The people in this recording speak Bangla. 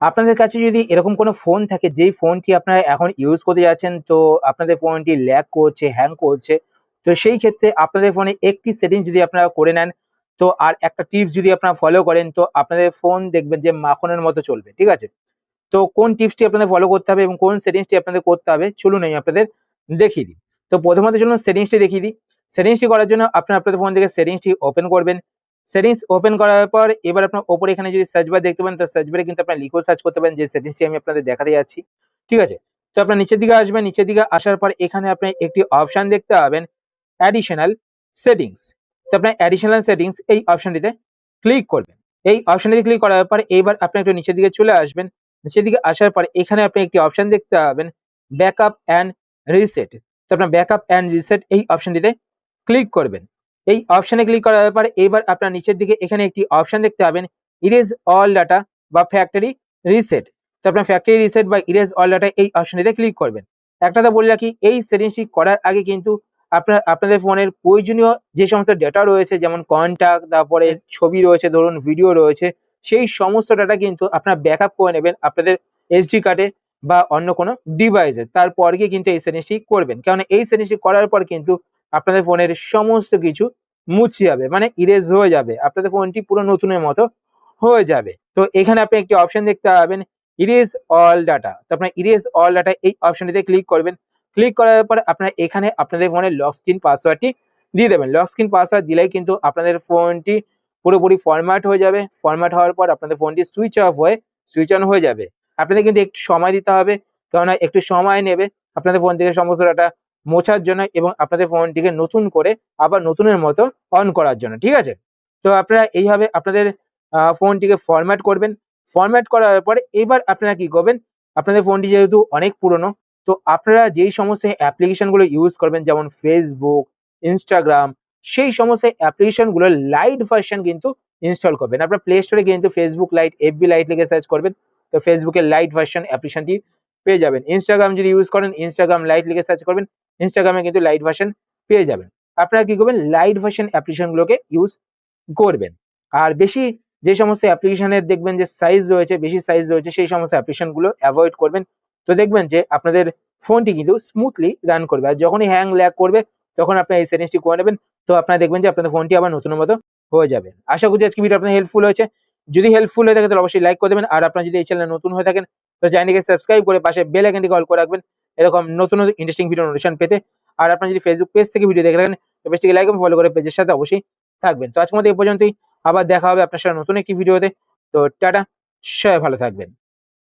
আপনাদের কাছে যদি এরকম কোনো ফোন থাকে, যেই ফোনটি আপনারা এখন ইউজ করতে যাচ্ছেন, তো আপনাদের ফোনটি ল্যাক করছে হ্যাং করছে, তো সেই ক্ষেত্রে আপনাদের ফোনে একটি সেটিং যদি আপনারা করে নেন, তো আর একটা টিপস যদি আপনারা ফলো করেন, তো আপনাদের ফোন দেখবেন যে মাখনের মতো চলবে, ঠিক আছে? তো কোন টিপসটি আপনাদের ফলো করতে হবে এবং কোন সেটিংসটি আপনাদের করতে হবে, চলুন আমি আপনাদের দেখিয়ে দিই। তো প্রথমত চলুন সেটিংসটি দেখিয়ে দিই। সেটিংসটি করার জন্য আপনারা আপনাদের ফোন থেকে সেটিংসটি ওপেন করবেন। সেটিংস ওপেন করার পর, এবার আপনার ওপরে এখানে যদি সার্চ বার দেখতে পান, তো সার্চ বারে কিন্তু আপনার লিখেও সার্চ করতে পারেন যে সেটিংসটি আমি আপনাদের দেখাতে যাচ্ছি। ঠিক আছে? তো আপনার নিচের দিকে আসবেন, নিচের দিকে আসার পর এখানে আপনি একটি অপশন দেখতে পাবেন অ্যাডিশনাল সেটিংস তো আপনার অ্যাডিশনাল সেটিংস এই অপশনটিতে ক্লিক করবেন। এই অপশনটিতে ক্লিক করার পর এবার আপনি একটু নিচের দিকে চলে আসবেন। নিচের দিকে আসার পর এখানে আপনি একটি অপশন দেখতে পাবেন ব্যাকআপ অ্যান্ড রিসেট তো আপনার ব্যাকআপ অ্যান্ড রিসেট এই অপশনটিতে ক্লিক করবেন। এই অপশনে ক্লিক করার পর এবার আপনার নিচের দিকে এখানে একটি অপশন দেখতে পাবেন ইরেজ অল ডাটা বা ফ্যাক্টরি রিসেট তো আপনার ফ্যাক্টরি রিসেট বা ইরেজ অল ডাটা এই অপশনটিতে ক্লিক করবেন। একটা কথা বলে রাখি, এই সেটিংসটি করার আগে কিন্তু আপনার, আপনাদের ফোনের প্রয়োজনীয় যে সমস্ত ডেটা রয়েছে, যেমন কন্ট্যাক্ট তারপরে ছবি রয়েছে, ধরুন ভিডিও রয়েছে, সেই সমস্ত ডাটা কিন্তু আপনার ব্যাকআপ করে নেবেন আপনাদের এসডি কার্ডে বা অন্য কোনো ডিভাইসে তারপর গিয়ে কিন্তু এই সেটিংসটি করবেন। কারণ এই সেটিংসটি করার পর কিন্তু আপনাদের ফোনের সমস্ত কিছু মুছে যাবে মানে ইরেজ হয়ে যাবে। আপনাদের ফোনটি পুরো নতুনের মতো হয়ে যাবে। তো এখানে আপনি একটি অপশন দেখতে পাবেন ইরেজ অল ডাটা তো আপনার ইরেজ অল ডাটা এই অপশনটিতে ক্লিক করবেন। ক্লিক করার পর আপনার এখানে আপনাদের ফোনের লক স্ক্রিন পাসওয়ার্ডটি দিয়ে দেবেন। লক স্ক্রিন পাসওয়ার্ড দিলেই কিন্তু আপনাদের ফোনটি পুরোপুরি ফরম্যাট হয়ে যাবে। ফরম্যাট হওয়ার পর আপনাদের ফোনটি সুইচ অফ হয়ে সুইচ অন হয়ে যাবে। আপনাদের কিন্তু একটু সময় দিতে হবে। কেননা একটু সময় নেবে। আপনাদের ফোন থেকে সমস্ত ডাটা মোছার জন্য এবং আপনাদের ফোনটিকে নতুন করে আবার নতুনের মতো অন করার জন্য, ঠিক আছে? তো আপনারা এইভাবে আপনাদের ফোনটিকে ফরম্যাট করবেন। ফরম্যাট করার পরে এবার আপনারা কি করবেন? আপনাদের ফোনটি যেহেতু অনেক পুরনো, তো আপনারা যেই সমস্ত অ্যাপ্লিকেশনগুলো ইউজ করবেন, যেমন ফেসবুক ইনস্টাগ্রাম সেই সমস্ত অ্যাপ্লিকেশনগুলোর লাইট ভার্সন কিন্তু ইনস্টল করবেন। আপনার প্লে স্টোরে কিন্তু ফেসবুক লাইট এফবি লাইট লিখে সার্চ করবেন। তো ফেসবুকের লাইট ভার্সন অ্যাপ্লিকেশনটি পেয়ে যাবেন। ইনস্টাগ্রাম যদি ইউজ করেন ইনস্টাগ্রাম লাইট লিখে সার্চ করবেন ইনস্টাগ্রামে কিন্তু লাইট ভার্সন পেয়ে যাবেন। আপনারা কি করবেন? লাইট ভার্সন অ্যাপ্লিকেশনগুলোকে ইউজ করবেন। আর বেশি যে সমস্ত অ্যাপ্লিকেশনের দেখবেন যে সাইজ রয়েছে, বেশি সাইজ রয়েছে, সেই সমস্ত অ্যাপ্লিকেশনগুলো অ্যাভয়েড করবেন। তো দেখবেন যে আপনাদের ফোনটি কিন্তু স্মুথলি রান করবে। আর যখনই হ্যাং ল্যাগ করবে, তখন আপনার এই সেটিংসটি করে নেবেন। তো আপনারা দেখবেন যে আপনাদের ফোনটি আবার নতুন মতো হয়ে যাবে। আশা করছি আজকে ভিডিও আপনার হেল্পফুল হয়েছে। যদি হেল্পফুল হয়ে থাকে তাহলে অবশ্যই লাইক করে দেবেন। আর আপনারা যদি এই চ্যানেলে নতুন হয়ে থাকেন তো চ্যানেলটিকে সাবস্ক্রাইব করে পাশে বেল আইকনটি কল করে রাখবেন। এরকম নতুন নতুন ইন্টারেস্টিং ভিডিও নোটিফিকেশন পেতে। আর আপনারা যদি ফেসবুক পেজ থেকে ভিডিও দেখে থাকেন, তো পেজটিকে লাইক এবং ফলো করে পেজের সাথে অবশ্যই থাকবেন। তো আজকের মধ্যে এই পর্যন্তই। আবার দেখা হবে আপনার সাথে নতুন একটি ভিডিওতে তো টাটা, সবাই ভালো থাকবেন।